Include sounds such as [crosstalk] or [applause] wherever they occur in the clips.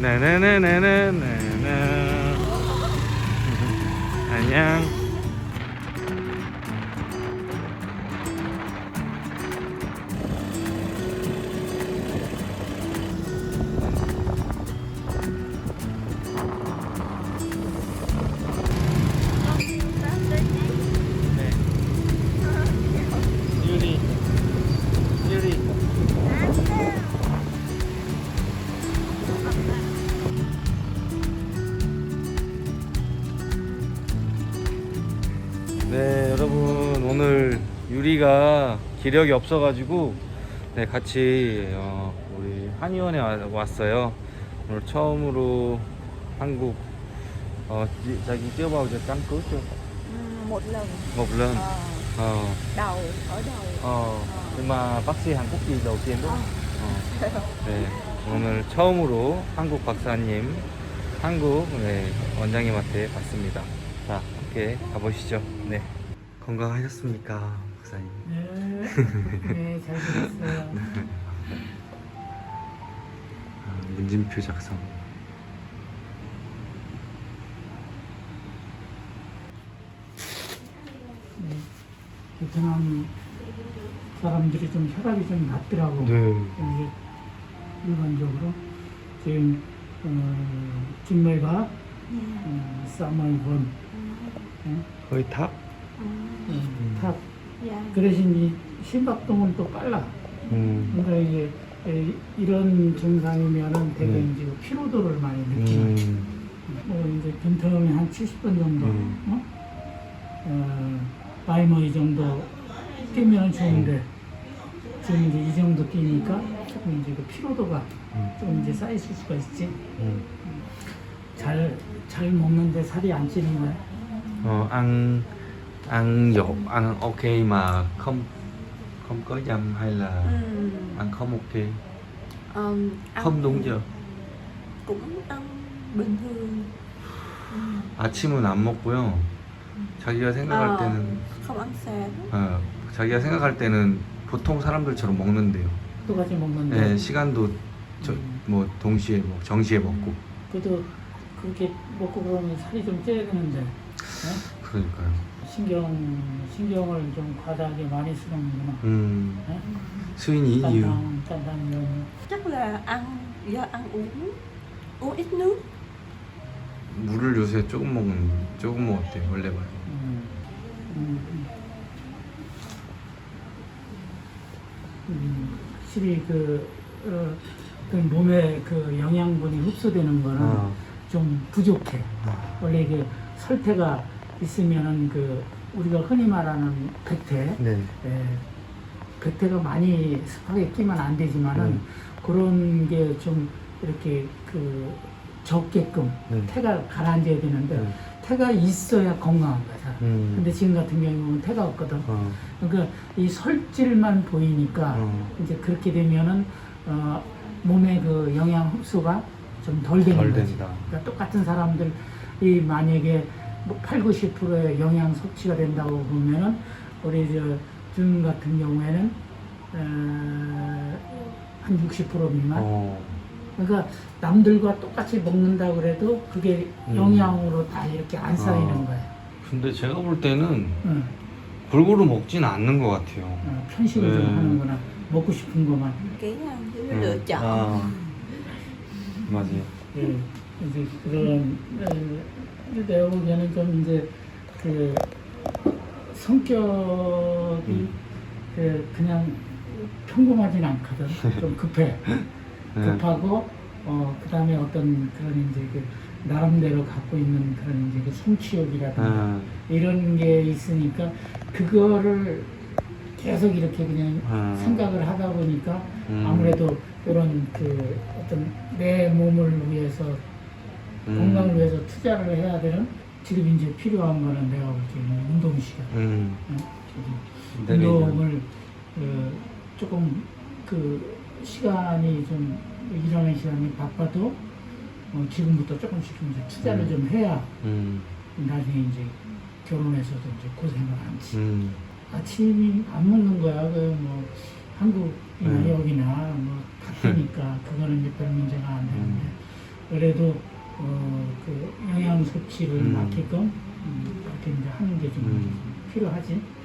나나나나나나나 안녕 기력이 없어가지고 네 같이 어, 우리 한의원에 와- 왔어요. 오늘 처음으로 한국 어 지- 자기 뛰어봐 이제 짱 끄죠 Ừ, một lần một lần Ờ, ờ đầu ở đầu ờ nhưng mà bác sĩ Hàn Quốc gì đầu tiên đúng không? 어. 네. 오늘 처음으로 한국 박사님 한국 네, 원장님한테 봤습니다. 자 함께 가보시죠. 네. 건강하셨습니까 박사님? 네, [laughs] 네, 잘 지냈어요. 아, 문진표 작성. 네, 베트남 사람들이 좀 혈압이 좀 낮더라고. 네. 이제 일반적으로. 지금 어, 진맥과 어, 쌍말본, 어, 거의 탑? 어, 탑. 그 대신 이 심박동은 또 빨라. 음. 그러니까 이게 에, 이런 증상이면은 되게 네. 이제 피로도를 많이 느끼는. 음. 뭐 이제 빈틈이 한 70분 정도, 음. 어? 어, 마이 뭐이 정도 뛰면 좋은데 지금 이제 이 정도 뛰니까 조금 이제 그 피로도가 음. 좀 이제 쌓일 수가 있지. 음. 잘, 잘 먹는데 살이 안 찌는 거야. Ờ, ăn ăn dột ăn ok mà không không có dăm hay là ừ. ăn không ok ăn không đúng giờ cũng ăn bình thường 아침은 안 먹고요 자기가 생각할 어, 때는 không ăn sáng 어, 자기가 생각할 때는 보통 사람들처럼 먹는데요 똑같이 먹는데. 네, 시간도 저, 뭐 동시에 뭐 정시에 먹고 그래도 그렇게 먹고 그러면 살이 좀 되는데. 어? 그러니까요 신경, 신경을 좀 과다하게 많이 쓰는구나. 음 어? 수인이 이유 딴딴, 딴딴 이런. chắc là ăn do ăn uống uống ít nước 물을 요새 조금 먹은 조금 먹었대요 원래 말고 음, 음, 음, 확실히 그, 어, 그 몸에 그 영양분이 흡수되는 거는 어. 좀 부족해. 아, 원래 그 설태가 있으면은 그 우리가 흔히 말하는 백태, 네 예, 백태가 많이 습하게 끼면 안 되지만은 음. 그런 게 좀 이렇게 그 적게끔 네. 태가 가라앉아야 되는데 네. 태가 있어야 건강한 거야. 사람. 음. 근데 지금 같은 경우는 태가 없거든. 어. 그러니까 이 설질만 보이니까 어. 이제 그렇게 되면은 어, 몸의 그 영양 흡수가 좀 덜 되는 덜 거지. 된다. 그러니까 똑같은 사람들 이 만약에 뭐 8, 90%의 영양 섭취가 된다고 보면은 우리 저준 같은 경우에는 어, 한60% 미만. 어. 그러니까 남들과 똑같이 먹는다 그래도 그게 음. 영양으로 다 이렇게 안 쌓이는 어. 거야. 근데 제가 볼 때는 응. 골고루 먹진 않는 것 같아요. 어, 편식을 좀 네. 하는구나. 먹고 싶은 것만. um, cái 음. 아, 맞아요. 예, 이제 그런 에, 내가 보기에는 좀 이제 그 성격이 음. 그 그냥 평범하진 않거든. 좀 급해. [laughs] 네. 급하고 어 그다음에 어떤 그런 이제 그 나름대로 갖고 있는 그런 이제 그 성취욕이라든가 아, 이런 게 있으니까 그거를 계속 이렇게 그냥 아. 생각을 하다 보니까 음. 아무래도 이런 그 어떤 내 몸을 위해서 음. 건강을 위해서 투자를 해야 되는 지금 이제 필요한 거는 내가 볼 때는 운동 시간. 음. 내가 운동을 그 조금 그 시간이 좀 일하는 시간이 바빠도 어 지금부터 조금씩 좀 이제 투자를 음. 좀 해야 음. 나중에 이제 결혼해서도 이제 고생을 안지. 음. 아침이 안 먹는 거야. 그 뭐 한국이나 음. 여기나 뭐 [laughs] 같으니까 그거는 이제 별 문제가 안 되는데 그래도 어, 그 영양 섭취를 음. 맞게끔 음, 이렇게 이제 하는 게좀 음. 필요하지.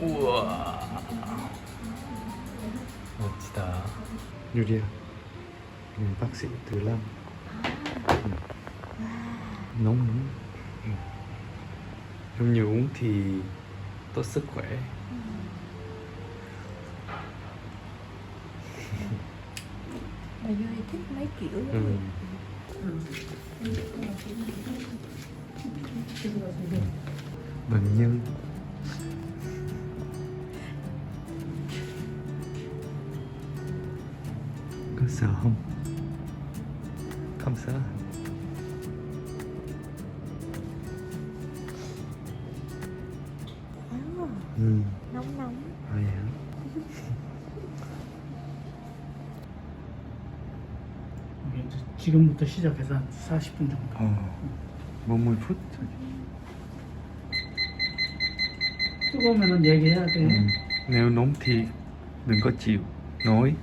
우와 멋지다 유리야 bác sĩ Từ Lâm ừ. nóng nhung uống thì tốt sức khỏe ừ. mà vui thích mấy kiểu ừ. Ừ. bình nhân có sợ không không sợ ừ Nóng nóng vậy hả 이게 이제 지금부터 시작해서 한 40분 정도. 어40 phút thôi 뜨거우면 얘기해야 돼. ừ. nếu nóng thì đừng có chịu nói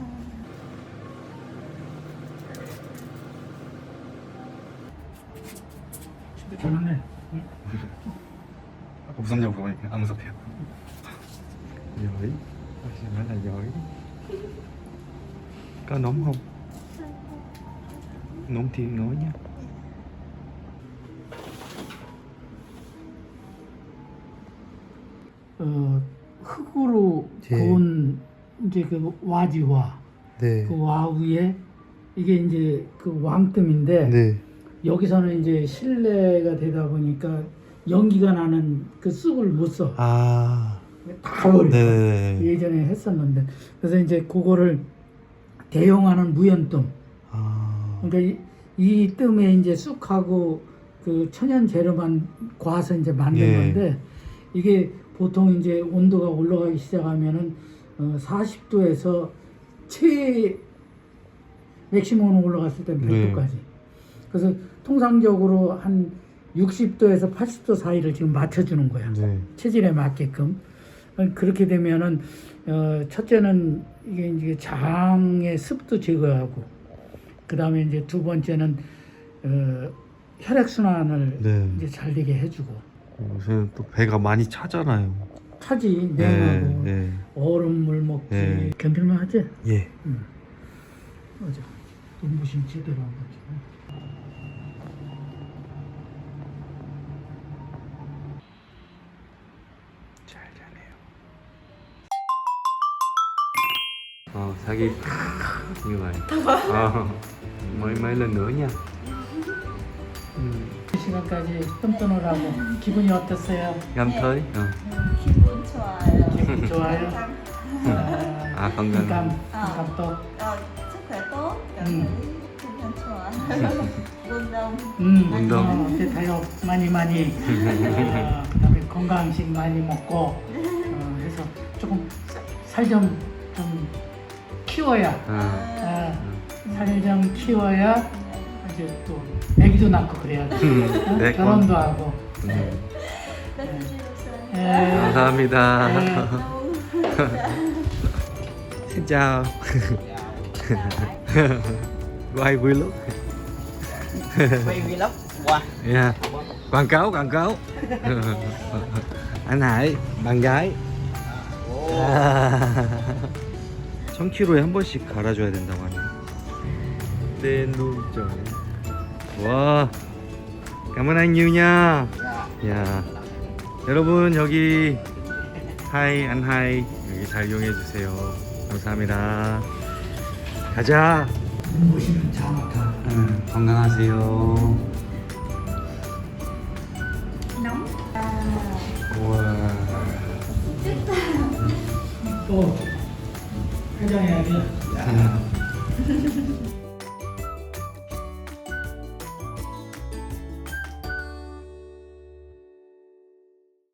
집에 전화해. 응? 무섭냐고 물어보니까 안 무섭대요. Giỏi. Bác sĩ nói là giỏi. Có nóng không? Nóng thì nói nhé. 어, 흙으로 예. 고운 이제 그 와지와 네. 그와 위에 이게 이제 그 왕뜸인데 네. 여기서는 이제 실내가 되다 보니까 연기가 나는 그 쑥을 못 써. 아. 다 버려. 네. 예전에 했었는데 그래서 이제 그거를 대용하는 무연뜸. 아. 그러니까 이, 이 뜸에 이제 쑥하고 그 천연 재료만 과서 이제 만든 예. 건데 이게 보통 이제 온도가 올라가기 시작하면은 어, 40도에서 최 맥시멈 올라갔을 때 네. 100도까지. 그래서 통상적으로 한 60도에서 80도 사이를 지금 맞춰주는 거야. 네. 체질에 맞게끔 그렇게 되면은 어, 첫째는 이게 이제 장의 습도 제거하고 그 다음에 이제 두 번째는 어, 혈액 순환을 네. 이제 잘 되게 해주고 요새 또 배가 많이 차잖아요. 타지 냉하고 네. 얼음물 먹지 네. 견딜만 하지? 예. 응. 맞아. 눈부신 제대로 한 거지. Sagi như vậy. Ờ, mấy mấy lần nữa nha. 이 시간까지 뜸떠느라고 기분이 어땠어요? Tới. Ờ. 기분 좋아요 기분 좋아요? 아, 아, 건강. 감감, 또 어, tốt 음. 기분 좋아 운동 음, 운동. 어, 대타협 많이 많이 어, 그다음에 건강 음식 많이 먹고 [laughs] 어, 해서 조금 살좀좀 키워야 À. 살좀 키워야 이제 또 아기도 낳고 그래야 돼 어? 네, 결혼도 하고 음. 네. 예. 감사합니다. Xin chào. Quay vlog. quay vlog wow Yeah. Quảng cáo, quảng cáo. Anh Hải, bạn gái. 아. 1000km에 한 번씩 갈아줘야 된다고 하네요. Ơn anh nhiều nha. 야. 여러분 여기 하이 안 하이 여기 잘 이용해 주세요. 감사합니다. 가자. 음, 건강하세요.